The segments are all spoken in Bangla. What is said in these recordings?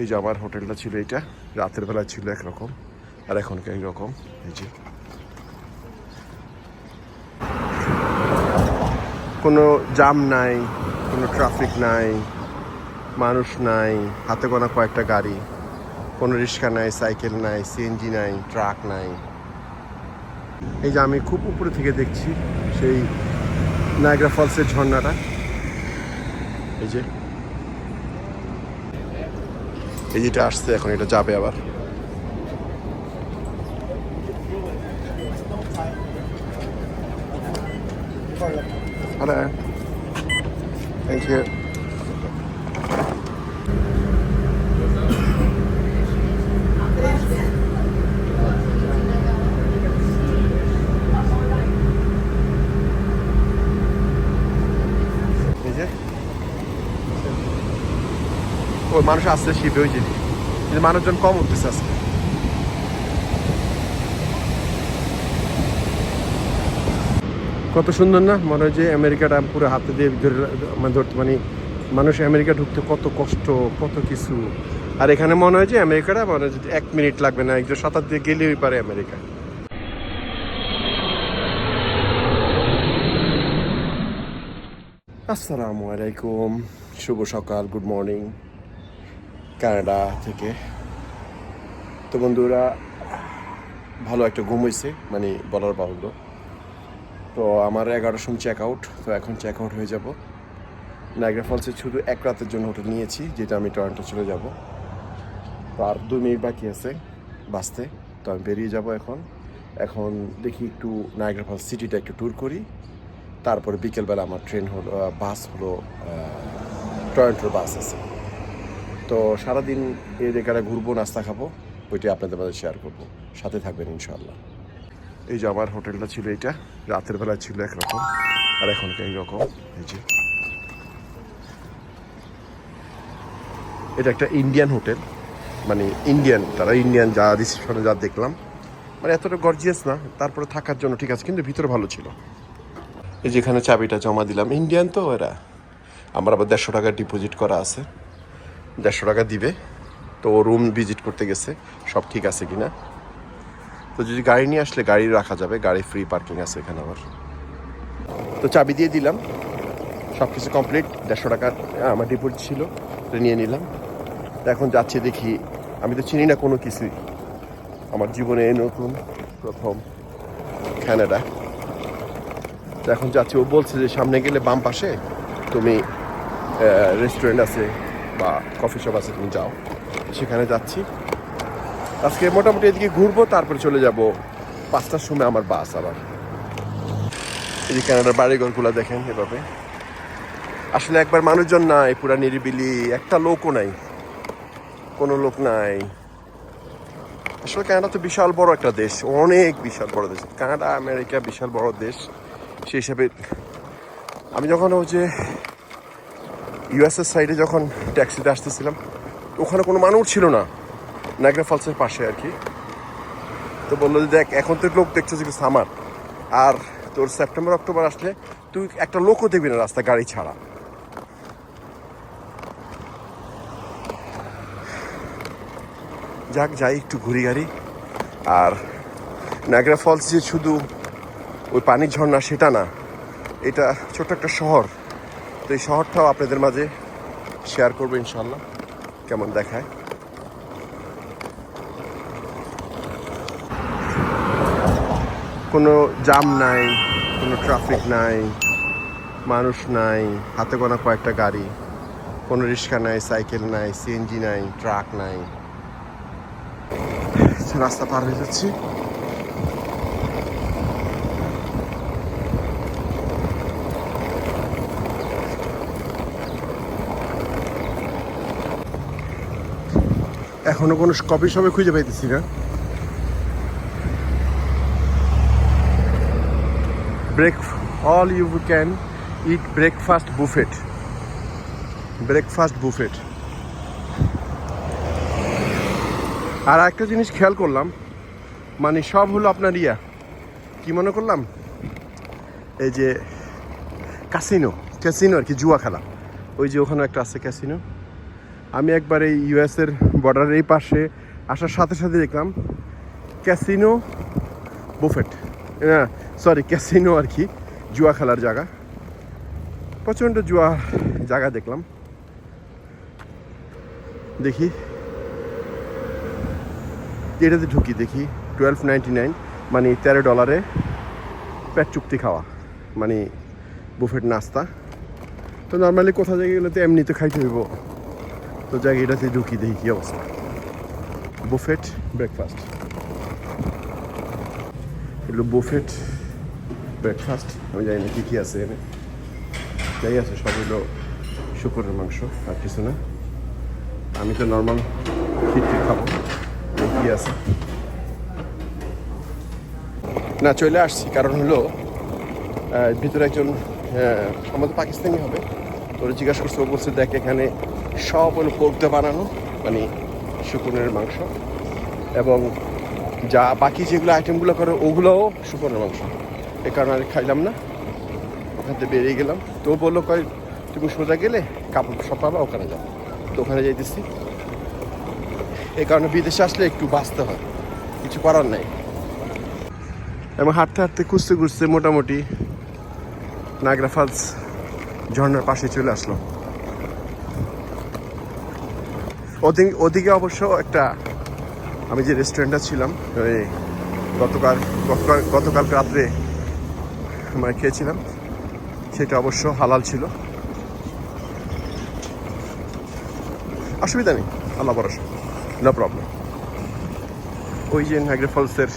এই যে আমার হোটেলটা ছিল এইটা রাতের বেলা ছিল একরকম, আর এখনকার এইরকম, এই যে। কোনো জাম নাই, কোনো ট্রাফিক নাই, মানুষ নাই, হাতে গোনা কয়েকটা গাড়ি, কোনো রিক্সা নাই, সাইকেল নাই সিএনজি নাই ট্রাক নাই। এই যে আমি খুব উপরে থেকে দেখছি সেই নায়গ্রা ফলসের ঝর্ণাটা। এই যে। এই যেটা আসছে এখন এটা যাবে আবার Hello. Thank you. এই যে ও মানুষ আসছে শিবে ওই যে কিন্তু মানুষজন কম উঠতেছে আজকে। কত সুন্দর না? মনে হয় যে আমেরিকাটা পুরো হাতে দিয়ে মানে ধরতে মানে মানুষ আমেরিকা ঢুকতে কত কষ্ট, কত কিছু। আর এখানে মনে হয় যে আমেরিকাটা মানে যদি এক মিনিট লাগবে না, একজন সাঁতার দিয়ে গেলেই পারে আমেরিকা। আসসালামু আলাইকুম, শুভ সকাল, গুড মর্নিং। কানাডা থেকে। তো বন্ধুরা, ভালো একটা ঘুম হয়েছে মানে বলার বাহুল্য। তো আমার এগারোটার সময় চেক আউট তো এখন চেক আউট হয়ে যাব। নাইগ্রা ফলসে শুধু এক রাতের জন্য হোটেল নিয়েছি, যেটা আমি টরন্টো চলে যাব। তো আর দু মিনিট বাকি আছে বাসতে তো আমি বেরিয়ে যাব এখন। এখন দেখি একটু নাইগ্রা ফলস সিটিটা একটু ট্যুর করি। তারপরে বিকেলবেলা আমার ট্রেন হলো বাস হলো টরন্টোর বাস আছে। তো সারাদিন এই জায়গাটা ঘুরবো, নাস্তা খাব, ওইটি আপনাদের মাঝে শেয়ার করব। সাথে থাকবেন ইনশাল্লাহ এই যে আমার হোটেলটা ছিল এইটা, রাতের বেলা ছিল একরকম, আর এখনকার এইরকম, এই যে। এটা একটা ইন্ডিয়ান হোটেল মানে ইন্ডিয়ান তারা ইন্ডিয়ান যা রিসেপশনে যা দেখলাম। মানে এতটা গর্জিয়াস না, তারপরে থাকার জন্য ঠিক আছে, কিন্তু ভিতরে ভালো ছিল। এই যেখানে চাবিটা জমা দিলাম ইন্ডিয়ান তো এরা। আমার আবার দেড়শো টাকা ডিপোজিট করা আছে। দেড়শো টাকা দিবে। তো রুম ভিজিট করতে গেছে, সব ঠিক আছে কি না তো যদি গাড়ি নিয়ে আসলে গাড়ি রাখা যাবে, গাড়ি ফ্রি পার্কিং আছে এখানে আবার। তো চাবি দিয়ে দিলাম সব কিছু কমপ্লিট দেড়শো টাকা আমার ডিপোজিট ছিল নিয়ে নিলাম। তো এখন যাচ্ছি দেখি, আমি তো চিনি না কোনো কিছুই আমার জীবনে নতুন প্রথম কানাডা তো এখন যাচ্ছি, ও বলছে যে সামনে গেলে বাম পাশে তুমি রেস্টুরেন্ট আছে। বা কফি শপ আছে, তুমি যাও। সেখানে যাচ্ছি। আজকে মোটামুটি এদিকে ঘুরবো, তারপরে চলে যাব। পাঁচটার সময় আমার বাস আবার। এই যে কানাডার বাড়িঘরগুলো দেখেন এভাবে। আসলে একবার মানুষজন নাই, পুরা নিরিবিলি, একটা লোকও নাই। কোনো লোক নাই। আসলে কানাডা তো বিশাল বড় একটা দেশ, অনেক বিশাল বড় দেশ। কানাডা, আমেরিকা বিশাল বড় দেশ। সেই হিসাবে আমি যখন ওই যে ইউএসএর সাইডে যখন ট্যাক্সিতে আসতেছিলাম, ওখানে কোনো মানুষ ছিল না। নাগরা ফলসের পাশে আর কি। তো বলল যে, দেখ, এখন তো লোক দেখছ যে সামার আর তোর সেপ্টেম্বর অক্টোবর আসলে তুই একটা লোকও দেখবি না রাস্তা গাড়ি ছাড়া। যাক, যাই, একটু ঘুরি গাড়ি। আর নাগরা ফলস যে শুধু ওই পানির ঝর্ণা, সেটা না, এটা ছোট্ট একটা শহর। তো এই শহরটাও আপনাদের মাঝে শেয়ার করব ইনশাল্লাহ কেমন দেখায়? কোনো জাম নাই, কোনো ট্রাফিক নাই, মানুষ নাই, হাতে গোনা কয়েকটা গাড়ি, কোনো রিক্সা নাই, সাইকেল নাই সিএনজি নাই ট্রাক নাই। রাস্তা পার হয়ে যাচ্ছি। এখনও কোনো কফি শপে খুঁজে পাইতেছি না। Break all you can eat breakfast buffet breakfast buffet আর একটা জিনিস খেয়াল করলাম মানে সব হলো আপনার ইয়া। কি মনে করলাম? এই যে ক্যাসিনো ক্যাসিনো আর কি, জুয়া খেলা। ওই যে ওখানে একটা আছে ক্যাসিনো আমি একবার এই ইউএসের বর্ডারের এই পাশে আসার সাথে সাথে দেখলাম ক্যাসিনো বুফেট না সরি ক্যাসিনো আর কি, জুয়া খেলার জায়গা। প্রচণ্ড জুয়া জায়গা দেখলাম। দেখি। এটাতে ঢুকি, দেখি। টুয়েলভ নাইনটি নাইন মানে তেরো ডলারে পেট চুক্তি খাওয়া মানে বুফেট নাস্তা। তো নর্মালি গেলে তো এমনি তো খাইতে হইব। তো জায়গা এটাতে ঢুকি, দেখি কী অবস্থা। বুফেট ব্রেকফাস্ট এগুলো বুফেট ব্রেকফাস্ট আমি জানি না কী কী আছে এখানে। যাই আছে, সব হলো শুকুরের মাংস আর কিছু না। আমি তো নর্মাল খিটখিট খাব। কী আছে। না, চলে আসছি। কারণ হলো ভিতরে একজন আমাদের পাকিস্তানি হবে। তোর জিজ্ঞাসা করছে, ও বলছে, দেখ, এখানে সব হলো পোর্ক দিয়ে বানানো মানে শুকুনের মাংস। এবং যা বাকি যেগুলো আইটেমগুলো করে, ওগুলোও শুকুনের মাংস। এ কারণে আর খাইলাম না। ওখান থেকে বেরিয়ে গেলাম। তো বলল কয় তুমি সোজা গেলে কাপড় সব পাবা ওখানে যাও। তো ওখানে যাইতেছি। এই কারণে বিদেশে আসলে একটু বাঁচতে হয়। কিছু করার নাই। এবং হাঁটতে হাঁটতে খুঁজতে খুঁজতে মোটামুটি নাগরা ফলস ঝর্ণার পাশে চলে আসলো। ওদিকে ওদিকে অবশ্য একটা আমি যে রেস্টুরেন্টটা ছিলাম, ওই গতকাল গতকাল গতকাল রাত্রে মানে খেয়েছিলাম, সেটা অবশ্য হালাল ছিল। অসুবিধা নেই, আল্লাহ ভরসা নো প্রবলেম ওই যে নাগরা ফলসের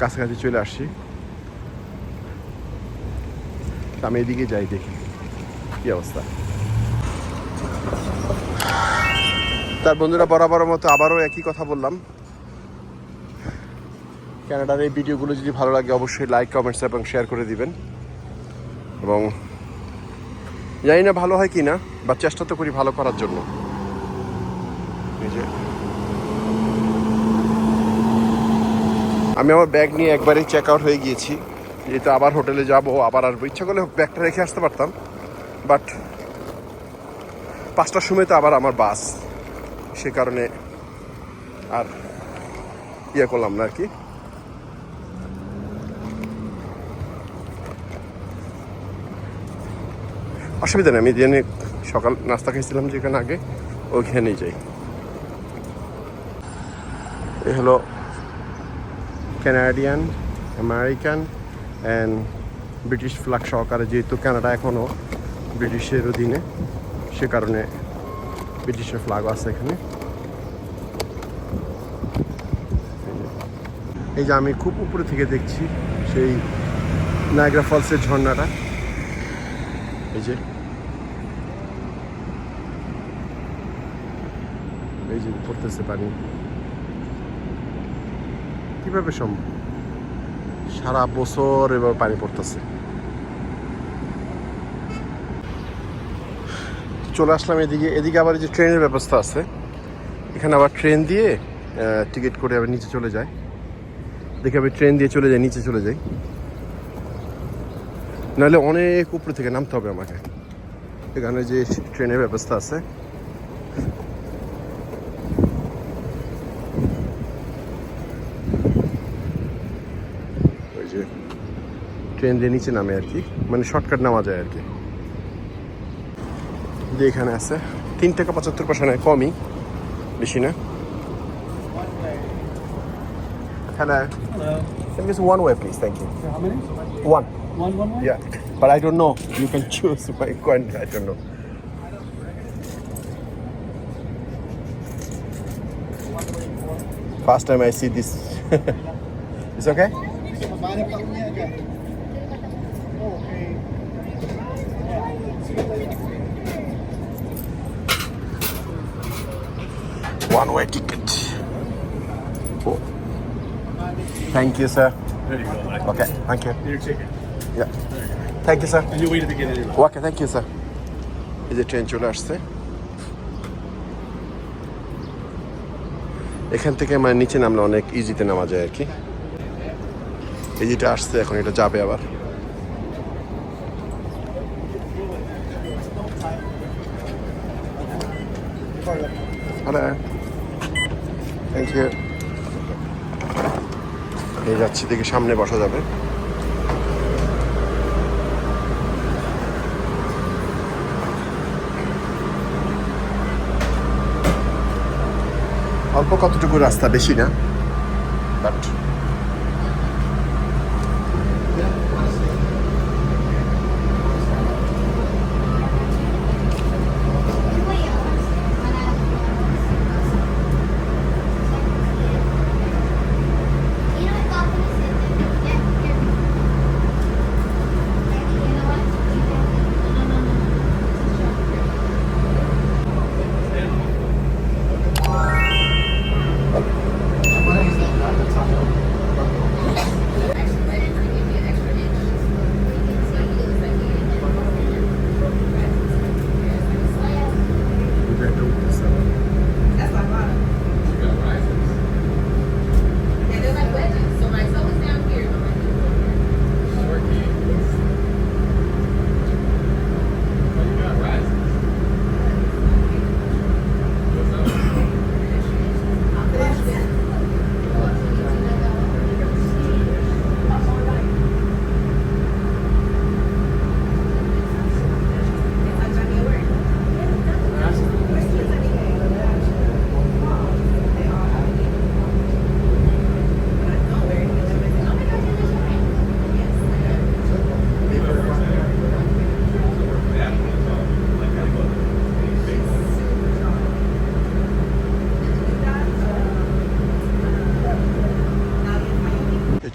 কাছাকাছি চলে আসছি। আমি এদিকে যাই দেখি, কি অবস্থা। তার বন্ধুরা বরাবর মতো আবারও একই কথা বললাম। ক্যানাডার এই ভিডিওগুলো যদি ভালো লাগে, অবশ্যই লাইক কমেন্টস এবং শেয়ার করে দিবেন। এবং জানি না ভালো হয় কি না বা চেষ্টা তো করি ভালো করার জন্য। আমি আমার ব্যাগ নিয়ে একবারেই চেক আউট হয়ে গিয়েছি। যেহেতু আবার হোটেলে যাব, আবার আসব। ইচ্ছা করলে ব্যাগটা রেখে আসতে পারতাম বাট পাঁচটার সময় তো আবার আমার বাস সে কারণে আর ইয়ে করলাম না আর কি। অসুবিধা নেই, আমি জেনে সকাল নাস্তা খেয়েছিলাম যেখানে আগে, ওইখানেই যাই। এ হলো Canadian American and British flag সহকারে, যেহেতু কানাডা এখনও ব্রিটিশের অধীনে, সে কারণে ব্রিটিশের ফ্ল্যাগও আছে এখানে। এই যে আমি খুব উপরে থেকে দেখছি সেই নায়গ্রা ফলসের ঝর্ণাটা। এই যে। এই যে পড়তেছে পানি। কীভাবে সম্ভব? সারা বছর এবার পানি পড়তেছে। চলে আসলাম এদিকে এদিকে আবার যে ট্রেনের ব্যবস্থা আছে। এখানে আবার ট্রেন দিয়ে টিকিট করে আবার নিচে চলে যায়। দেখে আমি ট্রেন দিয়ে চলে যাই, নিচে চলে যাই। নাহলে অনেক উপরে থেকে নামতে হবে আমাকে। এখানে যে ট্রেনের ব্যবস্থা আছে। ওই যে ট্রেন দিয়ে নিচে নামে আর কি। মানে শর্টকাট নামা যায় আর কি। যে এখানে আছে তিন টাকা পঁচাত্তর পয়সা নেয় কমই বেশি না Hello. Hello. Can you just one way, please? Thank you. How many? One. One, one way? Yeah. But I don't know. You can choose my coin. I don't know. First time I see this. it's okay? One way ticket. Oh. Thank you, sir. There you go. Mike. Okay, thank you. Your ticket. Yeah. Thank you, sir. And you waited to get in. Okay thank you sir এই যে ট্রেন চলে আসছে এখান থেকে মানে নিচে নামলে অনেক ইজিতে নামা যায় আর কি এই যেটা আসছে এখন এটা যাবে আবার এই যাচ্ছি দেখে সামনে বসা যাবে। অল্প কতটুকু রাস্তা বেশি না বাট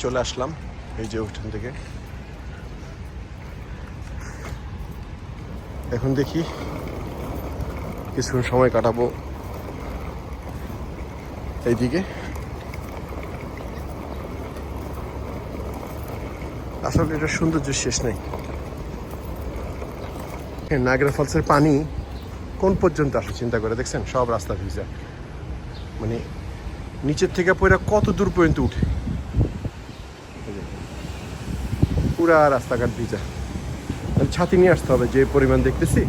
চলে আসলাম এই যে ওখান থেকে। এখন দেখি কিছুক্ষণ সময় কাটাবো এইদিকে। আসলে এটা সৌন্দর্য শেষ নেই। নাগরা ফলসের পানি কোন পর্যন্ত আসে চিন্তা করে দেখছেন? সব রাস্তা ভিজা। মানে নিচের থেকে পয়রা কত দূর পর্যন্ত উঠে? পুরা রাস্তাঘাট ভিজা। ছাতি নিয়ে আসতে হবে, যে পরিমাণ দেখতেছি।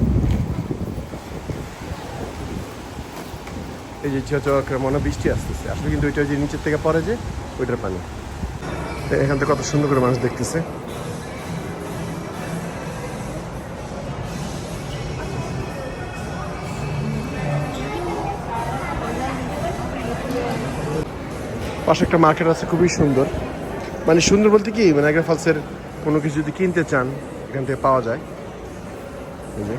এই যে ঝিয়াচক মনে বৃষ্টি আসতেছে। আসলে কিন্তু ওইটা যে নিচের থেকে পড়ে যে, ওইটার পানি। এখান থেকে কত সুন্দর করে মানুষ দেখতেছে। পাশে একটা মার্কেট আছে, খুবই সুন্দর। মানে সুন্দর বলতে কি? মানে আগ্রা ফলসের কোনো কিছু যদি কিনতে চান, এখান থেকে পাওয়া যায়। এই যে।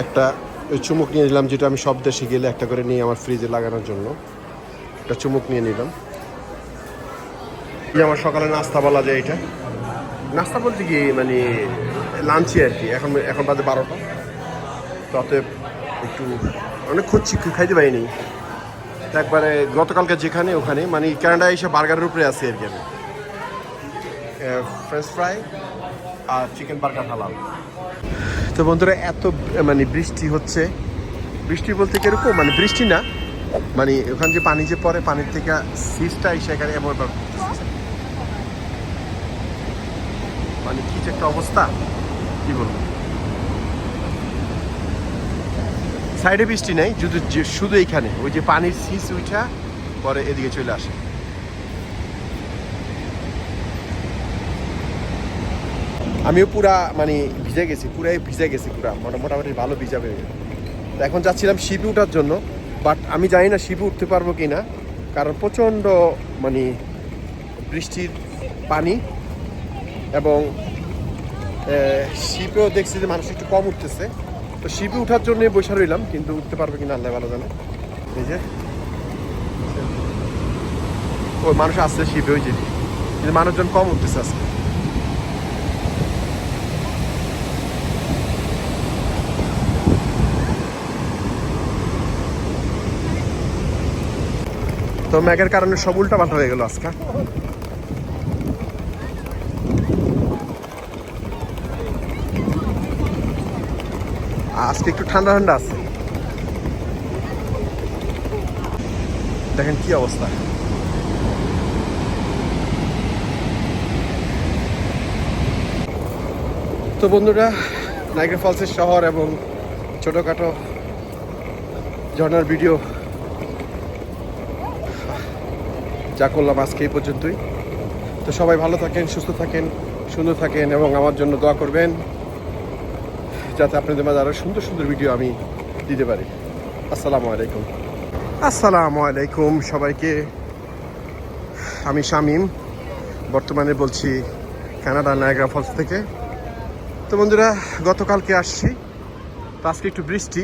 একটা ওই চুমুক নিয়ে নিলাম, যেটা আমি সব দেশে গেলে একটা করে নিয়ে আমার ফ্রিজে লাগানোর জন্য। একটা চুমুক নিয়ে নিলাম। এই আমার সকালে নাস্তা বলা যায় এটা। নাস্তা বলতে কি মানে লাঞ্চে আর কি। এখন এখন বাদে বারোটা। তো অতএব একটু, অনেক খুঁজছি, খাইতে পারিনি। একবারে গতকালকে যেখানে ওখানে মানে ক্যানাডা এসে বার্গারের উপরে আছে আর কি আমি। ফ্রেঞ্চ ফ্রাই আর চিকেন বার্গার হালাল তো বন্ধুরা, এত মানে বৃষ্টি হচ্ছে। বৃষ্টি বলতে কীরকম? মানে বৃষ্টি না মানে ওখানে যে পানি যে পড়ে, পানির থেকে সিজটা এসে এখানে এমন মানে কি যে একটা অবস্থা, কি বলব? সাইডে বৃষ্টি নেই শুধু শুধু এইখানে, ওই যে পানির সিস উঠা, পরে এদিকে চলে আসে। আমিও পুরা মানে ভিজে গেছি, পুরাই ভিজে গেছি পুরা, মোটা- মোটামুটি ভালো ভিজাবে তো এখন যাচ্ছিলাম শিপে ওঠার জন্য, বাট আমি জানি না শিপে উঠতে পারব কি না কারণ প্রচণ্ড মানে বৃষ্টির পানি, এবং শিপেও দেখছি যে মানুষ একটু কম উঠতেছে। তো শিপে উঠার জন্য বসে রইলাম, কিন্তু উঠতে পারবে কিনা আল্লাহ ভালো জানে। এই যে। ওই মানুষ আসছে শিপে ওই যে। কিন্তু মানুষজন কম উঠতেছে আজকে। তো ম্যাগের কারণে সব উল্টা পাল্টা হয়ে গেল আজকে। আজকে একটু ঠান্ডা ঠান্ডা আছে। দেখেন কি অবস্থা। তো বন্ধুরা, নাইগ্রা ফলসের শহর এবং ছোটোখাটো ঝর্নার ভিডিও যা করলাম আজকে এই পর্যন্তই। তো সবাই ভালো থাকেন, সুস্থ থাকেন, সুন্দর থাকেন এবং আমার জন্য দোয়া করবেন। যাতে আপনাদের মাঝে আরও সুন্দর সুন্দর ভিডিও আমি দিতে পারি। আসসালামু আলাইকুম। আসসালামু আলাইকুম সবাইকে। আমি শামীম। বর্তমানে বলছি কানাডা নায়াগ্রা ফলস থেকে। তো বন্ধুরা, গতকালকে আসছি। তো আজকে একটু বৃষ্টি।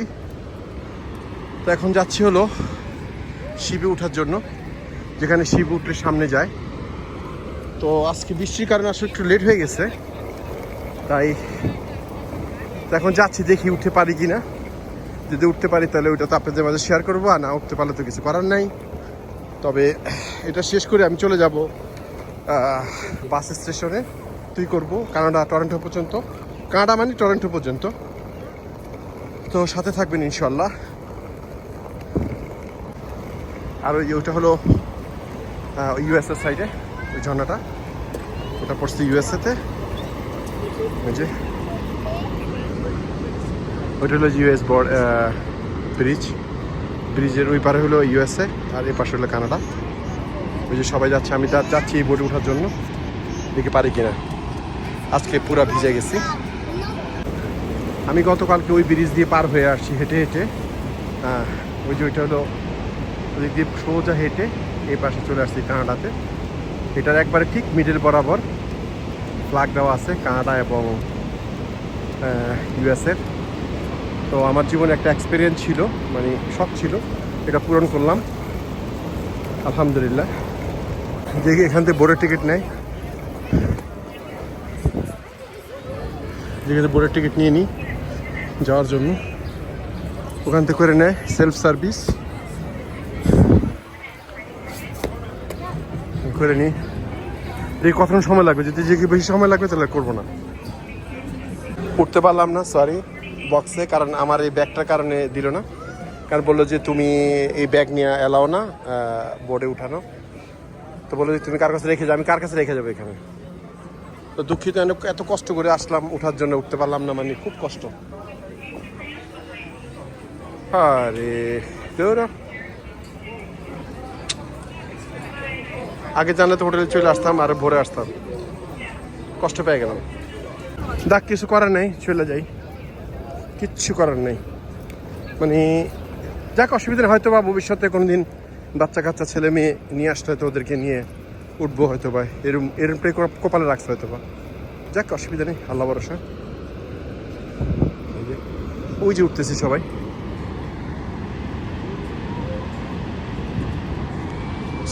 তো এখন যাচ্ছি হলো শিবে ওঠার জন্য, যেখানে শিব উঠলে সামনে যায়। তো আজকে বৃষ্টির কারণে আসলে একটু লেট হয়ে গেছে। তাই তো এখন যাচ্ছি, দেখি উঠতে পারি কি না যদি উঠতে পারি তাহলে ওইটা তো আপনাদের মাঝে শেয়ার করব, আর না উঠতে পারলে তো কিছু করার নাই। তবে এটা শেষ করে আমি চলে যাব বাস স্টেশনে। তুই করব, কানাডা, টরেন্টো পর্যন্ত। কানাডা মানে টরেন্টো পর্যন্ত। তো সাথে থাকবেন ইনশাল্লাহ। আর ওই ওইটা হলো ইউএসএর সাইডে ওই ঝর্ণাটা। ওটা পড়ছে ইউএসএতে যে ওইটা হলো ইউএস ব্রিজ ব্রিজের ওই পারে হলো ইউএসএ আর এই পাশে হলো কানাডা ওই যে সবাই যাচ্ছে আমি যা- যাচ্ছি এই বোটে ওঠার জন্য। দেখে পারি কিনা। আজকে পুরা ভিজে গেছি। আমি গতকালকে ওই ব্রিজ দিয়ে পার হয়ে আসছি হেঁটে হেঁটে। আহ, ওই যে ওইটা হলো ওই দিয়ে সোজা হেঁটে এই পাশে চলে আসছি কানাডাতে এটার একবারে ঠিক মিডল বরাবর। ফ্ল্যাগ দেওয়া আছে কানাডা এবং ইউএসএর তো আমার জীবনে একটা এক্সপিরিয়েন্স ছিল মানে শখ ছিল, এটা পূরণ করলাম। আলহামদুলিল্লাহ। দেখি এখান থেকে বোর্ডের টিকিট নেয়। যেখানে বোর্ডের টিকিট নিয়ে নিই যাওয়ার জন্য। ওখান থেকে করে নেয় সেলফ সার্ভিস করে নিই। দেখি কতক্ষণ সময় লাগবে? যদি যে বেশি সময় লাগবে তাহলে করব না। উঠতে পারলাম না সরি বক্সে কারণ আমার এই ব্যাগটার কারণে দিল না। কারণ বলল যে, তুমি এই ব্যাগ নিয়ে এলাও না বোর্ডে উঠানো। তো বলল যে, তুমি কার কাছে রেখে যাও? আমি কার কাছে রেখে যাব এখানে? তো দুঃখিত এত- কষ্ট করে আসলাম ওঠার জন্য উঠতে পারলাম না মানে খুব কষ্ট। আরে আগে জানলে তো হোটেলে চলে আসতাম, আর ভোরে আসতাম। কষ্ট পেয়ে গেলাম। দেখ, কিছু করার নেই, চলে যাই। কিচ্ছু করার নেই। মানে যাক অসুবিধা হয়তো বা ভবিষ্যতে কোনো দিন বাচ্চা কাচ্চা ছেলে মেয়ে নিয়ে আসলে হয়তো ওদেরকে নিয়ে উঠবো হয়তো বা, এরম এরমটাই করা- কপালে রাখছে হয়তো বা। যাক, অসুবিধা নেই, আল্লাহ ভরসা। ওই যে উঠতেছি সবাই।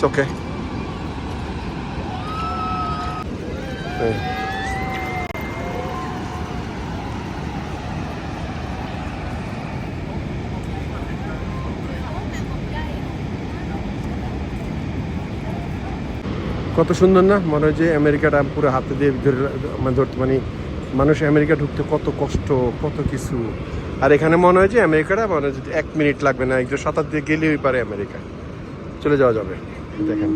ওকে কত সুন্দর না? মনে হয় যে আমেরিকাটা পুরো হাতে দিয়ে ধরে মানে ধরতে মানে মানুষ আমেরিকা ঢুকতে কত কষ্ট, কত কিছু। আর এখানে মনে হয় যে আমেরিকাটা মানে যদি এক মিনিট লাগবে না, একজন সাঁতার দিয়ে গেলেই পারে আমেরিকা। চলে যাওয়া যাবে, দেখেন।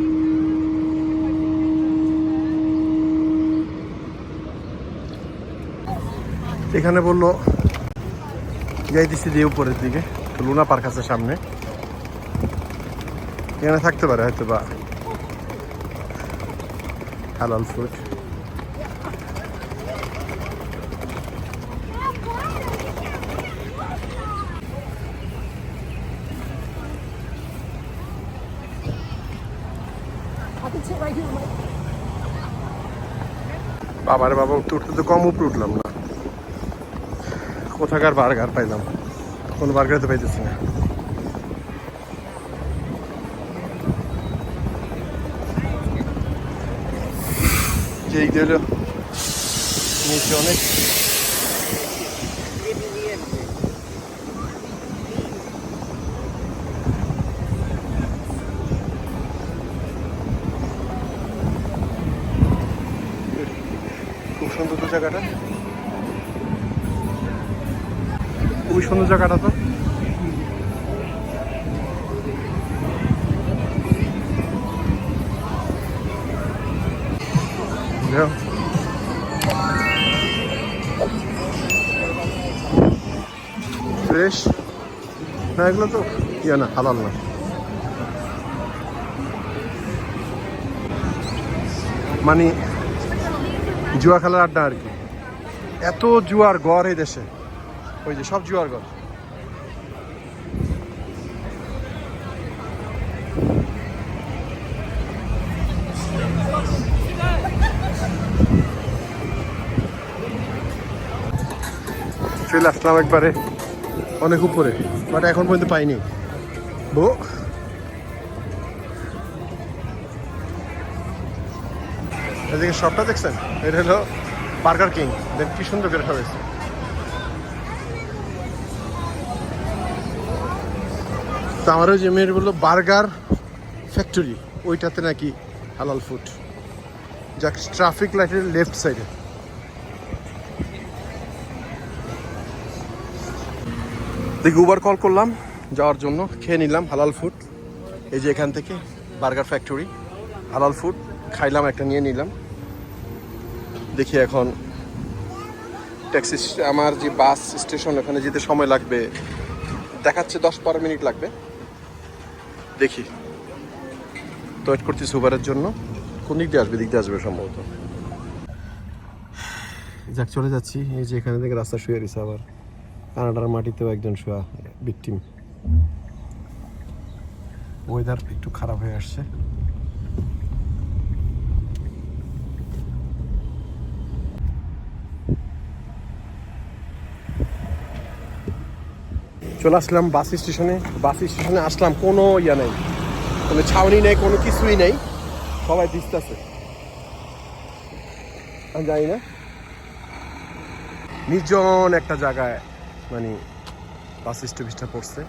এখানে বলল, যাইতেছি দিয়ে উপরের দিকে লুনা পার্ক আছে সামনে। এখানে থাকতে পারে হয়তো বা হালাল ফুড বাবারে বাবা উঠতে উঠতে তো কম উপরে উঠলাম না। কোথাকার বার্গার পাইলাম। কোনো বার্গার তো পাইতেছি না। দিক দিয়ে অনেক খুব সুন্দর তো জায়গাটা খুবই সুন্দর জায়গাটা তো না, এগুলো তো ইয়ে না, হালাল না। মানে জুয়া খেলার আড্ডা আর কি। এত জুয়ার গড় এই দেশে। ওই যে সব জুয়ার গড়। চলে আসলাম একবারে। অনেক উপরে বাট এখন পর্যন্ত পাইনি। বো এদিকে শপটা দেখছেন? এটা হলো বার্গার কিং দেন কি সুন্দর করে তো আমার ওই যে মেয়ের বলল বার্গার ফ্যাক্টরি ওইটাতে নাকি হালাল ফুড যাক ট্রাফিক লাইটের লেফট সাইডে দেখি উবার কল করলাম, যাওয়ার জন্য খেয়ে নিলাম হালাল ফুড এই যে এখান থেকে বার্গার ফ্যাক্টরি হালাল ফুড খাইলাম, একটা নিয়ে নিলাম। দেখি এখন ট্যাক্সি আমার যে বাস স্টেশন ওখানে যেতে সময় লাগবে, দেখাচ্ছে দশ বারো মিনিট লাগবে। দেখি। তো ওয়েট করতেছি উবারের জন্য। কোন দিক দিয়ে আসবে? দিক দিয়ে আসবে সম্ভবত। যাক, চলে যাচ্ছি। এই যে এখানে থেকে রাস্তা শুয়ে রয়েছে আবার। কানাডার মাটিতেও একজন শোয়া ভিকটিম ওয়েদার একটু খারাপ হয়ে আসছে। চলে আসলাম বাস স্টেশনে। বাস স্টেশনে আসলাম, কোনো ইয়া নেই। কোনো ছাউনি নেই, কোনো কিছুই নেই। সবাই ভিজতেছে। আমি জানি না। নির্জন একটা জায়গায় মানে বাস স্টপেজটা পড়ছে।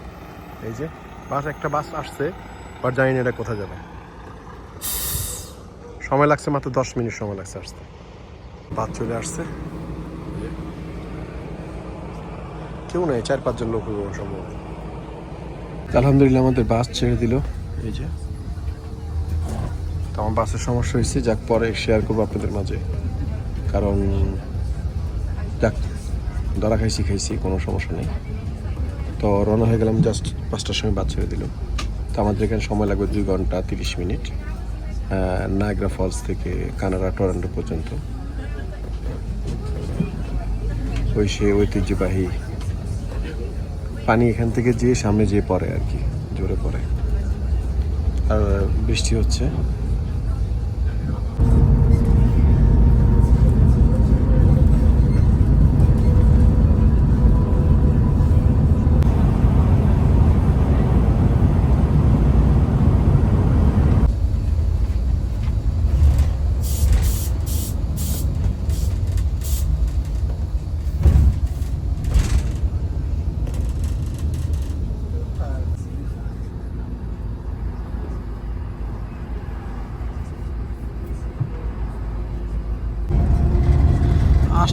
এই যে, বাস, একটা বাস আসছে, বাট জানি না এটা কোথায় যাবে। সময় লাগছে মাত্র দশ মিনিট, সময় লাগছে আসতে। বাস চলে আসছে। কেউ নেই, চার, পাঁচজন লোক হইব সম্ভবত। আলহামদুলিল্লাহ আমাদের বাস ছেড়ে দিল। এই যে। তো আমার বাসের সমস্যা হয়েছে, যাক পরে শেয়ার করব আপনাদের মাঝে। কারণ, যাক ধরা খাইছি খাইছি, কোনো সমস্যা নেই। তো রওনা হয়ে গেলাম জাস্ট পাঁচটার সময় বাদ ছেড়ে দিল। তো আমাদের এখানে সময় লাগবে দুই ঘণ্টা তিরিশ মিনিট নায়গ্রা ফলস থেকে কানাডা, টরন্টো পর্যন্ত। ওই সে ঐতিহ্যবাহী পানি এখান থেকে যে সামনে যেয়ে পড়ে আর কি, জোরে পড়ে। আর বৃষ্টি হচ্ছে।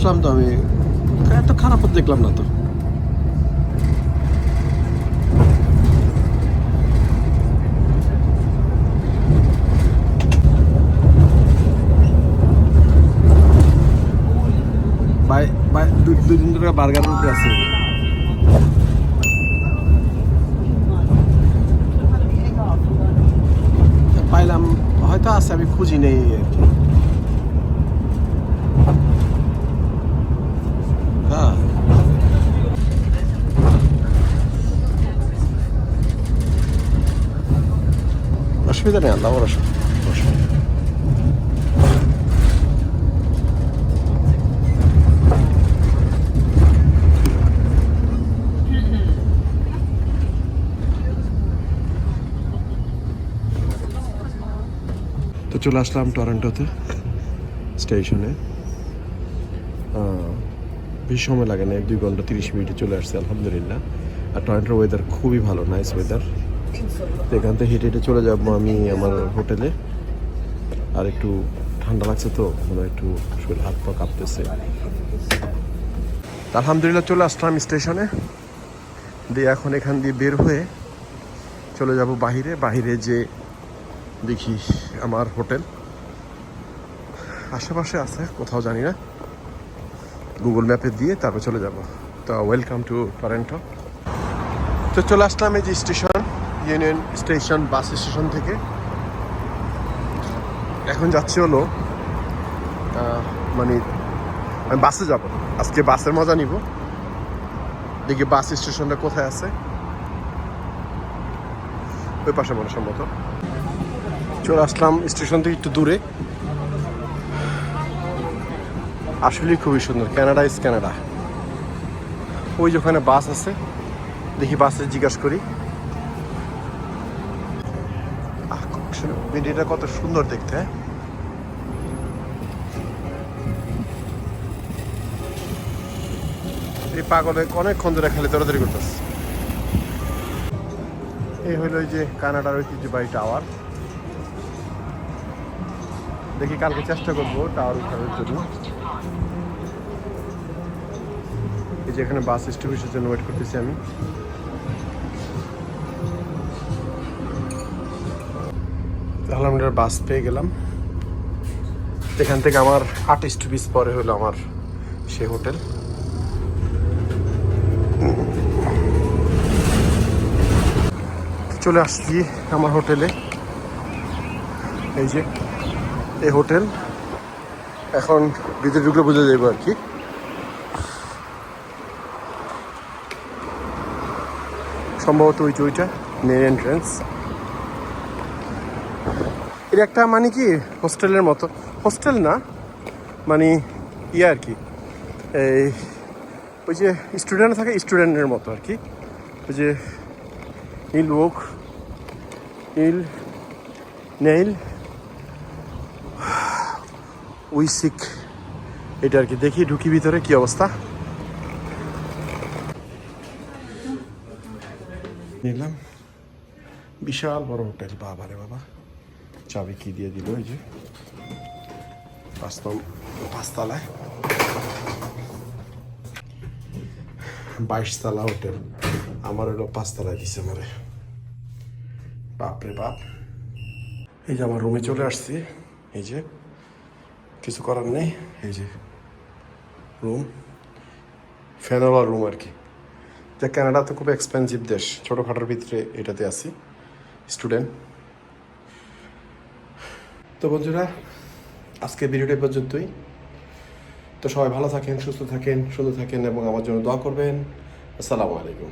আসলাম তো আমি। এত খারাপ দেখলাম না তো। দুই দিন ধরে বার্গার উপরে আছে অসুবিধা নেই অসুবিধা তো চলে আসলাম টরন্টোতে, স্টেশনে। বেশি সময় লাগে না, এক দুই ঘণ্টা তিরিশ মিনিটে চলে আসছে, আলহামদুলিল্লাহ। আর টরন্টোর ওয়েদার খুবই ভালো নাইস ওয়েদার তো এখান থেকে হেঁটে হেঁটে চলে যাব আমি আমার হোটেলে। আর একটু ঠান্ডা লাগছে তো মানে একটু শরীর হাত পা কাঁপতেছে। আলহামদুলিল্লাহ চলে আসলাম স্টেশনে। দিয়ে এখন এখান দিয়ে বের হয়ে চলে যাব বাহিরে। বাহিরে যে দেখি আমার হোটেল। আশেপাশে আছে, কোথাও জানি না। গুগল ম্যাপে দিয়ে তারপর চলে যাব। তো ওয়েলকাম টু টরেন্টো তো চলে আসলাম এই যে station. Union station, bus station থেকে। এখন যাচ্ছি হলো মানে আমি বাসে যাব। আজকে বাসের মজা নিব। দেখি বাস স্টেশনটা কোথায় আছে। ওই পাশে মনে সম্মত চলে আসলাম স্টেশন থেকে একটু দূরে। আসলেই খুবই সুন্দর। কানাডা ইজ কানাডা ওই যে ওখানে বাস আছে। দেখি বাসে জিজ্ঞাসা করি আহ, আসলে ভিডিওটা কত সুন্দর দেখতে হ্যাঁ? এই পাগলে অনেকক্ষণ ধরে খালি দৌড়াদৌড়ি করতেছে। এই ওই যে কানাডার ঐতিহ্যবাহী টাওয়ার। দেখি কালকে চেষ্টা করব টাওয়ার উঠানোর জন্য। এই যে এখানে বাস স্টপেজের জন্য ওয়েট করতেছি আমি। আলহামদুলিল্লাহ বাস পেয়ে গেলাম। এখান থেকে আমার আর্টিস্ট স্টপেজ পরে হলো আমার সে হোটেল। চলে আসছি আমার হোটেলে। এই যে, এই হোটেল। এখন ভিতরে ঢুকলে বুঝে যাব আর কি। সম্ভবত ওই যে ওইটা মেন এন্ট্রেন্স এটা একটা মানে কি? হোস্টেলের মতো। হোস্টেল না মানে ইয়ে আর কি। এই ওই যে স্টুডেন্ট থাকে, স্টুডেন্টের মতো আর কি। ওই যে নীল ওক নীল নেইল উইসিক এটা আর কি, দেখি ঢুকি ভিতরে কি অবস্থা। নিলাম। বিশাল বড় হোটেল বাবা রে বাবা। চাবি কি দিয়ে দিল ওই যে? পাঁচতম পাঁচতলায়। বাইশ তলা হোটেল। আমার হলো পাঁচতলায় দিছে আমারে। বাপরে বাপ। এই যে আমার রুমে চলে আসছি। এই যে। কিছু করার নেই। এই যে রুম ফ্যানওয়ালা রুম আর কি। যে কানাডা তো খুব এক্সপেন্সিভ দেশ। ছোটোখাটোর ভিতরে এটাতে আসি স্টুডেন্ট তো বন্ধুরা আজকে ভিডিওটা পর্যন্তই। তো সবাই ভালো থাকেন, সুস্থ থাকেন, সুন্দর থাকেন এবং আমার জন্য দোয়া করবেন। আসসালামু আলাইকুম।